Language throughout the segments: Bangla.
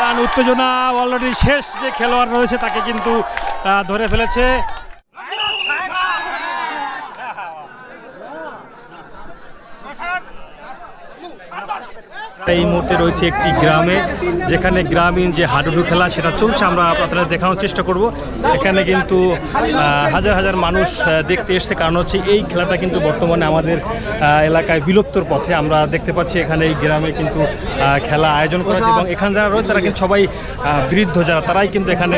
টান উত্তেজনা অলরেডি শেষ যে খেলোয়াড় রয়েছে তাকে কিন্তু ধরে ফেলেছে। এই মুহূর্তে রয়েছে একটি গ্রামে, যেখানে গ্রামীণ যে হাডুডু খেলা সেটা চলছে, আমরা আপনাদের দেখানোর চেষ্টা করব। এখানে কিন্তু হাজার হাজার মানুষ দেখতে এসছে। কারণ হচ্ছে এই খেলাটা কিন্তু বর্তমানে আমাদের এলাকায় বিলুপ্তর পথে আমরা দেখতে পাচ্ছি। এখানে এই গ্রামে কিন্তু খেলা আয়োজন করা এবং এখানে যারা রয়েছে, তারা কিন্তু সবাই বৃদ্ধ যারা, তারাই কিন্তু এখানে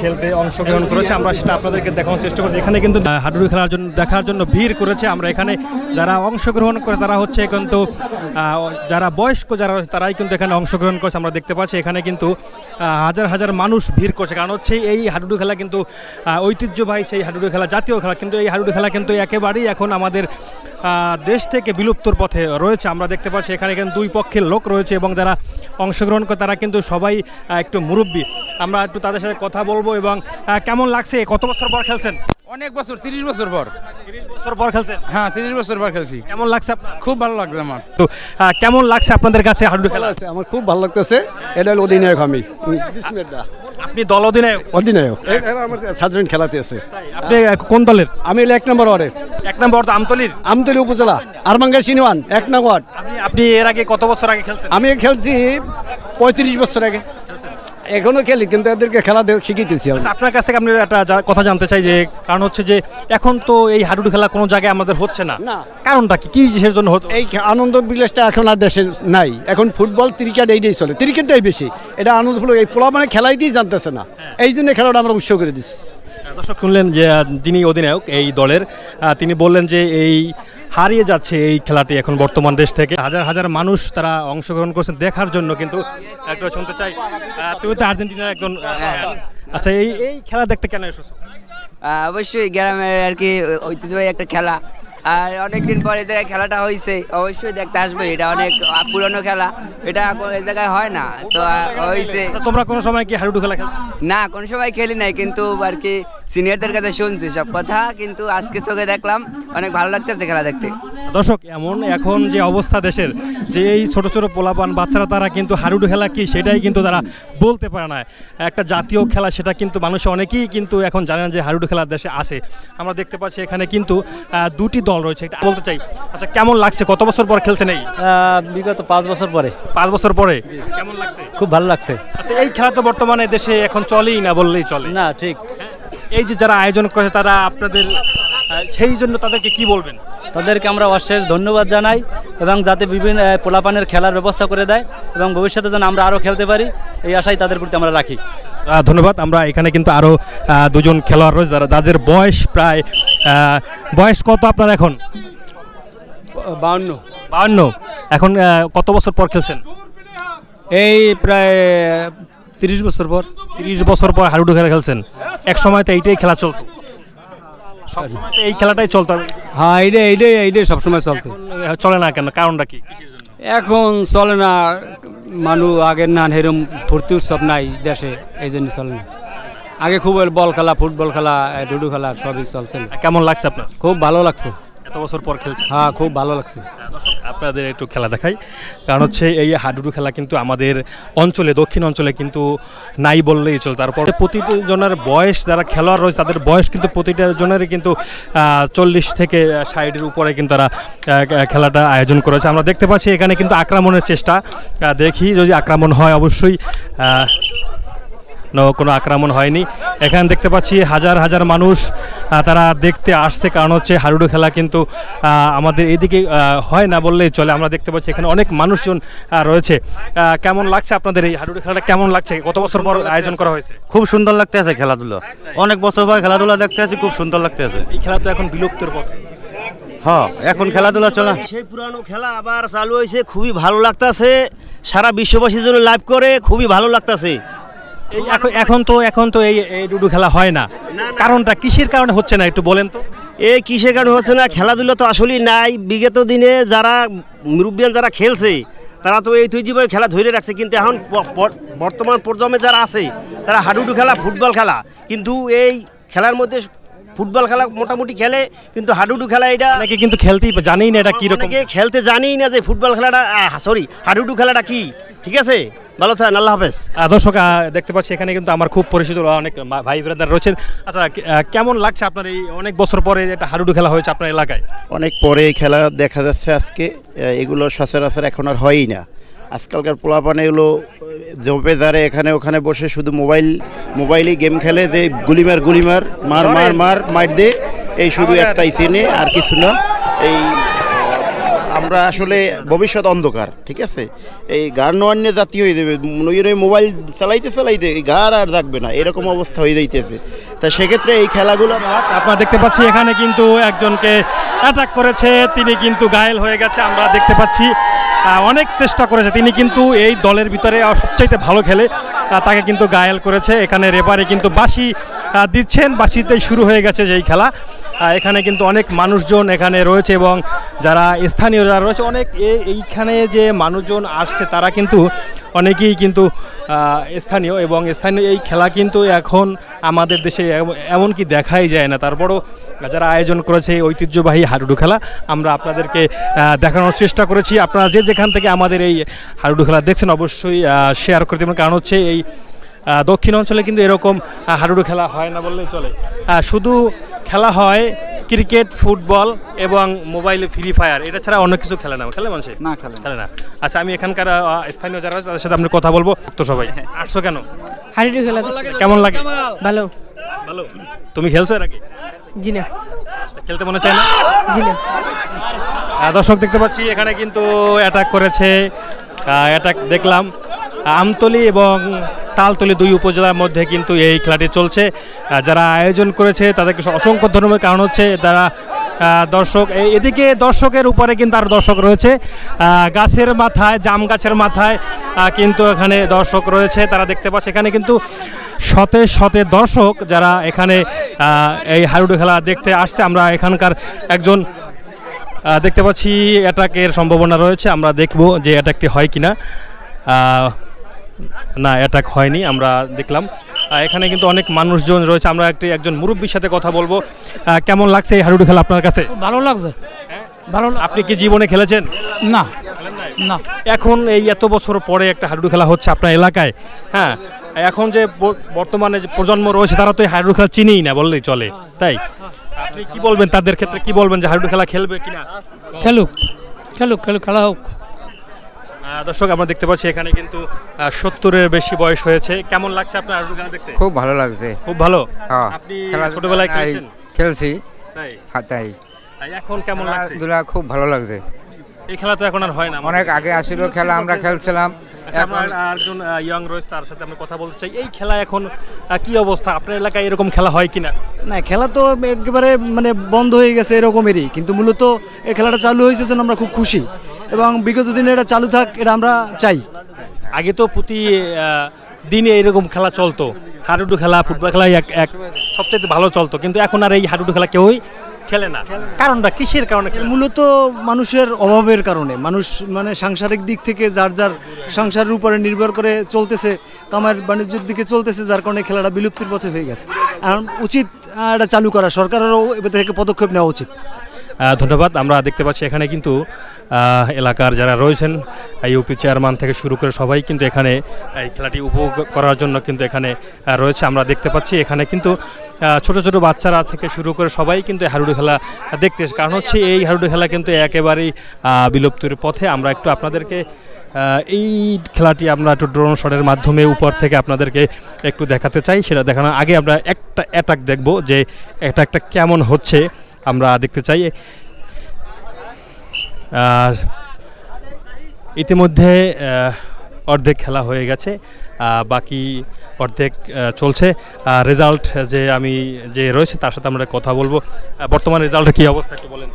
খেলতে অংশগ্রহণ করেছে। আমরা সেটা আপনাদেরকে দেখানোর চেষ্টা করছি। এখানে কিন্তু হাডুডু খেলার জন্য, দেখার জন্য ভিড় করেছে। আমরা এখানে যারা অংশগ্রহণ করে, তারা হচ্ছে কিন্তু যারা বয়স্ক যারা রয়েছে, তারাই কিন্তু এখানে অংশগ্রহণ করছে। আমরা দেখতে পাচ্ছি এখানে কিন্তু হাজার হাজার মানুষ ভিড় করছে। কারণ হচ্ছে এই হাডুডু খেলা কিন্তু ঐতিহ্যবাহী সেই হাডুডু খেলা, জাতীয় খেলা। কিন্তু এই হাডুডু খেলা কিন্তু একেবারেই এখন আমাদের দেশ থেকে বিলুপ্তর পথে রয়েছে। আমরা দেখতে পাচ্ছি এখানে কিন্তু দুই পক্ষের লোক রয়েছে এবং যারা অংশগ্রহণ করে, তারা কিন্তু সবাই একটু মুরব্বী। আমরা একটু তাদের সাথে কথা বলব এবং কেমন লাগছে? কত বছর পর খেলছেন? অনেক বছর তিরিশ বছর পর। তিরিশ বছর পর খেলছেন? হ্যাঁ তিরিশ বছর পর খেলছি। কেমন লাগছে আপনার? খুব ভালো লাগছে আমার। তো আহ, কেমন লাগছে আপনাদের কাছে হাডুডু খেলা? আছে আমার খুব ভালো লাগতেছে। এটা হলো অধিনায়ক আমি বিসমিল্লাহ। আপনি দল অধিনায়ক? অধিনায়ক। এ- এরা আমার সাধারণ খেলাতে আছে। আপনি আহ, কোন দলের? আমি হলো এক নম্বর ওয়ার্ডের। এক নম্বর তো আমতলির? আমতলী উপজেলা আরমাঙ্গা সিনওয়ান এক নম্বর ওয়ার্ড। আপনি আপনি এর আগে কত বছর আগে খেলছেন? আমি খেলছি পঁয়ত্রিশ বছর আগে। এখনও খেলি কিন্তু এদেরকে খেলা শিখিতেছি আচ্ছা, আপনার কাছ থেকে আপনি একটা কথা জানতে চাই যে কারণ হচ্ছে যে এখন তো এই হাডুডু খেলা কোনো জায়গায় আমাদের হচ্ছে না। না। কারণটা কি? কি জিনিসের জন্য হচ্ছে এই আনন্দ বিলাসটা এখন আর দেশে নাই। এখন ফুটবল ক্রিকেট এইটাই চলে। ক্রিকেটটাই বেশি। এটা আনন্দ ফুল এই পোলা মানে খেলাই খেলাইতেই জানতেছে না। এই জন্য খেলাটা আমরা উৎসব করে দিচ্ছি। দর্শক শুনলেন যে যিনি অধিনায়ক এই দলের তিনি বললেন যে এই হারিয়ে যাচ্ছে এই খেলাটি এখন বর্তমান দেশ থেকে। হাজার হাজার মানুষ তারা অংশগ্রহণ করছেন দেখার জন্য কিন্তু একটু শুনতে চাই। তুমি তো আর্জেন্টিনার একজন আচ্ছা এই এই খেলা দেখতে কেন এসেছ? অবশ্যই গ্রামের আর কি ঐতিহ্যবাহী একটা খেলা। আর অনেকদিন পর এই জায়গায় খেলাটা হয়েছে অবশ্যই দেখতে আসবে। এটা অনেক পুরনো খেলা। এটা এখন এই জায়গায় হয় না। তো হয়েছে তোমরা কোনো সময় কি হাডুডু খেলা খেলছো? না কোনো সময় খেলি নাই কিন্তু আর কি সিনিয়রদের কাছে শুনছি সব কথা কিন্তু আজকে চোখে দেখলাম অনেক ভালো লাগতেছে খেলা দেখতে। দর্শক এমন এখন যে অবস্থা দেশের যে এই ছোট ছোট পোলাপান বাচ্চারা তারা কিন্তু হাডুডু খেলা কি সেটাই কিন্তু তারা বলতে পারে না। একটা জাতীয় খেলা সেটা কিন্তু মানুষ অনেকেই কিন্তু এখন জানেন যে হাডুডু খেলা দেশে আছে। আমরা দেখতে পাচ্ছি এখানে কিন্তু আহ, দুটি দল রয়েছে। এটা বলতে চাই আচ্ছা কেমন লাগছে? কত বছর পর খেলছেন এই আহ, বিগত পাঁচ বছর পরে। পাঁচ বছর পরে? কেমন লাগছে? খুব ভালো লাগছে। আচ্ছা এই খেলা তো বর্তমানে দেশে এখন চলেই না বললেই চলে। না ঠিক। এই যে যারা আয়োজন করে তারা আপনাদের সেই জন্য তাদেরকে কি বলবেন? তাদেরকে আমরা অশেষ ধন্যবাদ জানাই এবং যাতে বিভিন্ন পোলাপানের খেলার ব্যবস্থা করে দেয় এবং ভবিষ্যতে যেন আমরা আরও খেলতে পারি এই আশাই তাদের প্রতি আমরা রাখি। ধন্যবাদ। আমরা এখানে কিন্তু আরও দুজন খেলোয়াড় রয়েছে যারা যাদের বয়স প্রায় বয়স কত আপনার এখন? বাউন্ন। বাউন্ন। এখন কত বছর পর খেলছেন? এই প্রায় তিরিশ বছর পর তিরিশ বছর পর হাডুডু খেলা খেলছেন। এক সময় তো এইটাই খেলা চলতো। সব সময় তো এই খেলাটাই চলতো। হ্যাঁ এইটাই এইটাই এইটাই সবসময় চলতো। চলে না কেন? কারণটা কি? এখন চলে না। মানুষ আগের না হেরম ফুর্তি উৎসব নাই দেশে এই জন্য চলে না। আগে খুব বল খেলা ফুটবল খেলা লুডু খেলা সবই চলছে কেমন লাগছে আপনার? খুব ভালো লাগছে। এত বছর পর খেলছেন? হ্যাঁ খুব ভালো লাগছে। আপনাদের একটু খেলা দেখাই। কারণ হচ্ছে এই হাডুডু খেলা কিন্তু আমাদের অঞ্চলে দক্ষিণ অঞ্চলে কিন্তু নাই বললেই চলে। তারপর প্রতিটি জনের বয়স যারা খেলোয়াড় রয়েছে তাদের বয়স কিন্তু প্রতিটা জনেরই কিন্তু চল্লিশ থেকে ষাটের উপরে কিন্তু তারা খেলাটা আয়োজন করেছে। আমরা দেখতে পাচ্ছি এখানে কিন্তু আক্রমণের চেষ্টা। দেখি যদি আক্রমণ হয় অবশ্যই কোনো আক্রমণ হয়নি। এখানে দেখতে পাচ্ছি হাজার হাজার মানুষ তারা দেখতে আসছে। কারণ হচ্ছে হাডুডু খেলা কিন্তু আমাদের এদিকে হয় না বললেই চলে। আমরা দেখতে পাচ্ছি এখানে অনেক মানুষজন রয়েছে। কেমন লাগছে আপনাদের এই হাডুডু খেলাটা? কেমন লাগছে? কত বছর পর আয়োজন করা হয়েছে। খুব সুন্দর লাগতে আছে খেলাধুলা। অনেক বছর পর খেলাধুলা দেখতে আছি খুব সুন্দর লাগতে আছে এই খেলা তো এখন বিলুপ্তের পথে। হ্যাঁ এখন খেলাধুলা চলে। সেই পুরানো খেলা আবার চালু হয়েছে খুবই ভালো লাগতাছে। সারা বিশ্ববাসীর জন্য লাইভ করে খুবই ভালো লাগতাছে। এই এখন এখন তো এখন তো এই এই ডুডু খেলা হয় না। কারণটা কিসের কারণে হচ্ছে না একটু বলেন তো? এই কিসের কারণে হচ্ছে না খেলাধুলা তো আসলেই নাই। বিগত দিনে যারা মুরব্বিয়ান যারা খেলছে তারা তো এই ঐতিহ্যবাহী খেলা ধরে রাখছে। কিন্তু এখন বর্তমান প্রজন্মে যারা আছে তারা হাডুডু খেলা ফুটবল খেলা। কিন্তু এই খেলার মধ্যে ফুটবল খেলা মোটামুটি খেলে কিন্তু হাডুডু খেলা এটা অনেকে কিন্তু খেলতেই জানেই না এটা কি রকম খেলতে জানেই না যে ফুটবল খেলাটা সরি হাডুডু খেলাটা কি? ঠিক আছে? ভালো থাকেন আল্লাহ হাফেজ। দর্শক দেখতে পাচ্ছি এখানে কিন্তু আমার খুব পরিচিত অনেক ভাই ব্রাদার রয়েছেন। আচ্ছা কেমন লাগছে আপনার এই অনেক বছর পরে একটা হাডুডু খেলা হয়েছে আপনার এলাকায়? অনেক পরে এই খেলা দেখা যাচ্ছে আজকে। এগুলো সচরাচর এখন আর হয়ই না। আজকালকার পোলাপানে এগুলো জবে যারে এখানে ওখানে বসে শুধু মোবাইল মোবাইলেই গেম খেলে যে গুলিমার গুলিমার মার মার মার মার দে এই শুধু একটাই চেনে আর কিছু না। এই আমরা আসলে ভবিষ্যৎ অন্ধকার ঠিক আছে? এই গান অন্য জাতি হয়ে যাবে মোবাইল চালাইতে চালাইতে এই গার আর থাকবে না এরকম অবস্থা হয়ে যাইতেছে। তা সেক্ষেত্রে এই খেলাগুলো আপনারা দেখতে পাচ্ছি এখানে কিন্তু একজনকে অ্যাটাক করেছে তিনি কিন্তু ঘায়েল হয়ে গেছে আমরা দেখতে পাচ্ছি অনেক চেষ্টা করেছে তিনি কিন্তু এই দলের ভিতরে সবচাইতে ভালো খেলে তাকে কিন্তু ঘায়েল করেছে এখানে রেপারে কিন্তু আহ, দিচ্ছেন বাঁশিতে শুরু হয়ে গেছে যেই খেলা। এখানে কিন্তু অনেক মানুষজন এখানে রয়েছে এবং যারা স্থানীয় যারা রয়েছে, অনেক এইখানে যে মানুষজন আসছে, তারা কিন্তু অনেকেই কিন্তু স্থানীয় এবং স্থানীয় এই খেলা কিন্তু এখন আমাদের দেশে এম- এমনকি দেখাই যায় না। তারপরও যারা আয়োজন করেছে ঐতিহ্যবাহী হাডুডু খেলা, আমরা আপনাদেরকে দেখানোর চেষ্টা করেছি। আপনারা যে যেখান থেকে আমাদের এই হাডুডু খেলা দেখছেন, অবশ্যই শেয়ার করে দেবেন। কারণ হচ্ছে এই দক্ষিণ অঞ্চলে কিন্তু এরকম হাডুডু খেলা হয় না বললেই চলে। শুধু খেলা হয় ক্রিকেট ফুটবল এবং মোবাইলে ফ্রি ফায়ার। এটা ছাড়া অন্য কিছু খেলে না। খেলে মানুষে? না খেলে না। খেলে না। আচ্ছা আমি এখানকার স্থানীয় যারা আছে তাদের সাথে আপনি কথা বলব। তো সবাই আসছো কেন? হাডুডু খেলা কেমন লাগে? ভালো। ভালো। তুমি খেলছো এর আগে? জি না খেলতে মনে চায় না? জি না দর্শক দেখতে পাচ্ছি এখানে কিন্তু অ্যাটাক করেছে। অ্যাটাক দেখলাম। আমতলি এবং তালতলি দুই উপজেলার মধ্যে কিন্তু এই খেলাটি চলছে। যারা আয়োজন করেছে তাদেরকে অসংখ্য ধন্যবাদ। কারণ হচ্ছে তারা দর্শক এদিকে দর্শকের উপরে কিন্তু আর দর্শক রয়েছে। গাছের মাথায়, জাম গাছের মাথায় কিন্তু এখানে দর্শক রয়েছে। তারা দেখতে পাচ্ছে এখানে কিন্তু শতে শতে দর্শক যারা এখানে এই হাডুডু খেলা দেখতে আসছে। আমরা এখানকার একজন দেখতে পাচ্ছি, অ্যাটাকের সম্ভাবনা রয়েছে। আমরা দেখব যে অ্যাটাকটি হয় কিনা। না অ্যাটাক হয়নি আমরা দেখলাম। এখানে কিন্তু অনেক মানুষজন রয়েছে আমরা একটি একজন মুরব্বীর সাথে কথা বলব। কেমন লাগছে এই হাডুডু খেলা আপনার কাছে? ভালো লাগছে। ভালো আপনি কি জীবনে খেলেছেন? না। না। এখন এই এত বছর পরে একটা হাডুডু খেলা হচ্ছে আপনার এলাকায়। হ্যাঁ এখন যে বর্তমানে যে প্রজন্ম রয়েছে তারা তো এই হাডুডু খেলা চিনেই না বললেই চলে তাই? আপনি কি বলবেন তাদের ক্ষেত্রে কি বলবেন যে হাডুডু খেলা খেলবে কিনা? খেলুক। খেলুক খেলুক খেলা হোক। দর্শক আমরা দেখতে পাচ্ছি এখানে কিন্তু সত্তরের বেশি বয়স হয়েছে। কেমন লাগছে আপনার দেখতে? খুব ভালো লাগছে। খুব ভালো? হ্যাঁ আপনি খেলা- ছোটবেলায় খেলেছেন? খেলছি। তাই? হ্যাঁ, তাই। এখন কেমন লাগছে? খেলাধুলা খুব ভালো লাগছে। এই খেলা তো এখন আর হয় না অনেক আগে আসিল খেলা আমরা খেলছিলাম। আমার একজন ইয়াং রয়েছে তার সাথে আমি কথা বলতে চাই। এই খেলা এখন কি অবস্থা? আপনার এলাকায় এরকম খেলা হয় কিনা? না খেলা তো একেবারে মানে বন্ধ হয়ে গেছে এরকমেরই। কিন্তু মূলত এই খেলাটা চালু হয়েছে জন্য আমরা খুব খুশি। এবং বিগত দিনে এটা চালু থাক এটা আমরা চাই। আগে তো প্রতি দিনে এরকম খেলা চলতো। হাডুডু খেলা ফুটবল খেলা এক এক সবচেয়ে ভালো চলতো। কিন্তু এখন আর এই হাডুডু খেলা কেউই খেলে না। কারণটা কিসের কারণে মূলত মানুষের অভাবের কারণে। মানুষ মানে সাংসারিক দিক থেকে যার যার সংসারের উপরে নির্ভর করে চলতেছে কামার বাণিজ্যের দিকে চলতেছে যার কারণে খেলাটা বিলুপ্তির পথে হয়ে গেছে। আর উচিত এটা চালু করা। সরকারেরও এবার থেকে পদক্ষেপ নেওয়া উচিত। ধন্যবাদ। আমরা দেখতে পাচ্ছি এখানে কিন্তু এলাকার যারা রয়েছেন ইউপি চেয়ারম্যান থেকে শুরু করে সবাই কিন্তু এখানে এই খেলাটি উপভোগ করার জন্য কিন্তু এখানে রয়েছে। আমরা দেখতে পাচ্ছি এখানে কিন্তু ছোট ছোট বাচ্চারা থেকে শুরু করে সবাই কিন্তু হাডুডু খেলা দেখতে। কারণ হচ্ছে এই হাডুডু খেলা কিন্তু একেবারেই বিলুপ্তির পথে। আমরা একটু আপনাদেরকে এই খেলাটি আমরা একটু ড্রোন শটের মাধ্যমে উপর থেকে আপনাদেরকে একটু দেখাতে চাই। সেটা দেখানোর আগে আমরা একটা অ্যাটাক দেখব যে অ্যাটাকটা কেমন হচ্ছে। আমরা দেখতে চাই। আর ইতিমধ্যে অর্ধেক খেলা হয়ে গেছে বাকি অর্ধেক চলছে। রেজাল্ট যে আমি যে রয়েছে তার সাথে আমরা কথা বলব। বর্তমান রেজাল্টের কী অবস্থা একটু বলেন।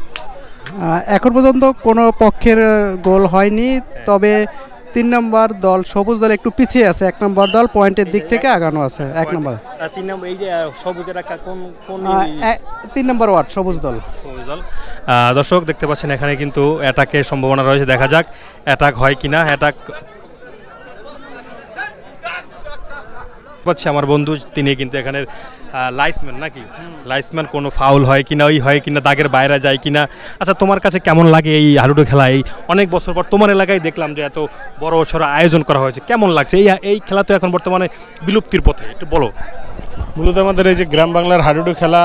এখন পর্যন্ত কোনো পক্ষের গোল হয়নি। তবে তিন নম্বর দল সবুজ দল একটু পিছিয়ে আছে এক নম্বর দল পয়েন্টের দিক থেকে আগানো আছে এক নম্বর। তিন নম্বর এই যে সবুজ এলাকা কোন কোন তিন নম্বর ওয়ার্ড সবুজ দল। সবুজ দল। দর্শক দেখতে পাচ্ছেন এখানে কিন্তু অ্যাটাকের সম্ভাবনা রয়েছে। দেখা যাক অ্যাটাক হয় কিনা। অ্যাটাক পাচ্ছি আমার বন্ধু, তিনি কিন্তু এখানের লাইসম্যান নাকি? লাইসম্যান কোনো ফাউল হয় কিনা, ওই হয় কিনা, দাগের বাইরে যায় কিনা? আচ্ছা তোমার কাছে কেমন লাগে এই হাডুডু খেলা? এই অনেক বছর পর তোমার এলাকায় দেখলাম যে এত বড় সড়ো আয়োজন করা হয়েছে। কেমন লাগছে? এই এই খেলা তো এখন বর্তমানে বিলুপ্তির পথে, একটু বলো। মূলত আমাদের এই যে গ্রাম বাংলার হাডুডু খেলা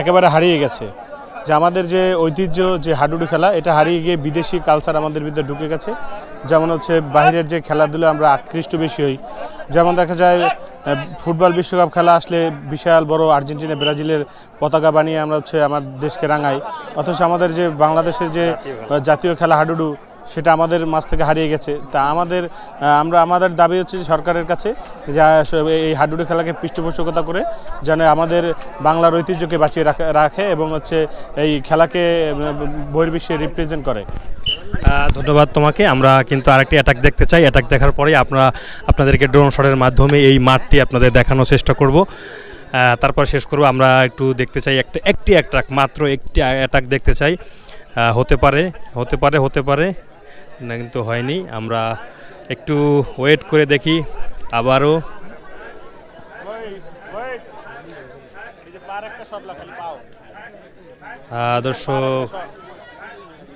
একেবারে হারিয়ে গেছে। যে আমাদের যে ঐতিহ্য যে হাডুডু খেলা, এটা হারিয়ে গিয়ে বিদেশি কালচার আমাদের ভিতরে ঢুকে গেছে। যেমন হচ্ছে বাইরের যে খেলাধুলো আমরা আকৃষ্ট বেশি হই। যেমন দেখা যায় ফুটবল বিশ্বকাপ খেলা আসলে বিশাল বড় আর্জেন্টিনা, ব্রাজিলের পতাকা বানিয়ে আমরা হচ্ছে আমার দেশকে রাঙাই। অথচ আমাদের যে বাংলাদেশের যে জাতীয় খেলা হাডুডু, সেটা আমাদের মাছ থেকে হারিয়ে গেছে। তা আমাদের আমরা, আমাদের দাবি হচ্ছে সরকারের কাছে যা এই হাডুডু খেলাকে পৃষ্ঠপোষকতা করে যেন আমাদের বাংলার ঐতিহ্যকে বাঁচিয়ে রাখে- এবং হচ্ছে এই খেলাকে বহির্বিশ্বে রিপ্রেজেন্ট করে। ধন্যবাদ তোমাকে। আমরা কিন্তু আরেকটি অ্যাটাক দেখতে চাই। অ্যাটাক দেখার পরেই আপনারা, আপনাদেরকে ড্রোন শটের মাধ্যমে এই মাঠটি আপনাদের দেখানোর চেষ্টা করব। তারপর শেষ করব। আমরা একটু দেখতে চাই একটা, একটি অ্যাটাক মাত্র একটি অ্যাটাক দেখতে চাই। হতে পারে হতে পারে হতে পারে। না, কিন্তু হয়নি। আমরা একটু ওয়েট করে দেখি। আবারও। দর্শক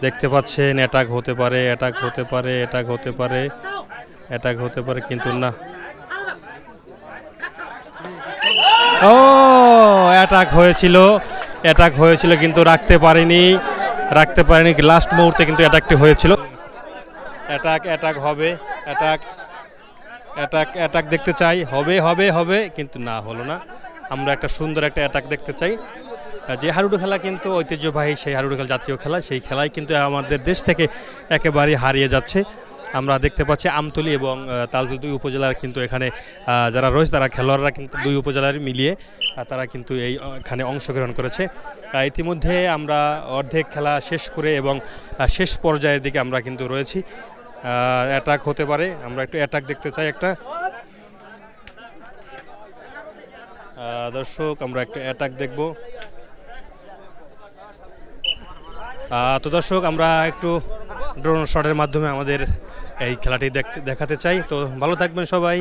দেখতে পাচ্ছেন অ্যাটাক হতে পারে অ্যাটাক হতে পারে অ্যাটাক হতে পারে অ্যাটাক হতে পারে, কিন্তু না। ও অ্যাটাক হয়েছিল অ্যাটাক হয়েছিল, কিন্তু রাখতে পারেনি রাখতে পারেনি লাস্ট মুহূর্তে কিন্তু অ্যাটাকটি হয়েছিল। অ্যাটাক অ্যাটাক হবে অ্যাটাক অ্যাটাক অ্যাটাক দেখতে চাই, হবে হবে হবে, কিন্তু না, হলো না। আমরা একটা সুন্দর একটা অ্যাটাক দেখতে চাই। যে হাডুডু খেলা কিন্তু ঐতিহ্যবাহী সেই হাডুডু খেলা জাতীয় খেলা সেই খেলায় কিন্তু আমাদের দেশ থেকে একেবারে হারিয়ে যাচ্ছে। আমরা দেখতে পাচ্ছি আমতলি এবং আহ, তালতলী দুই উপজেলার কিন্তু এখানে যারা রয়েছে তারা খেলোয়াড়রা কিন্তু দুই উপজেলার মিলিয়ে তারা কিন্তু এই এখানে অংশগ্রহণ করেছে। ইতিমধ্যে আমরা অর্ধেক খেলা শেষ করে এবং শেষ পর্যায়ের দিকে আমরা কিন্তু রয়েছি। অ্যাটাক হতে পারে। আমরা একটু অ্যাটাক দেখতে চাই একটা। দর্শক আমরা একটা অ্যাটাক দেখব আহ, তো দর্শক, আমরা একটু ড্রোন শটের মাধ্যমে আমাদের এই খেলাটি দেখতে চাই। তো ভালো থাকবেন সবাই।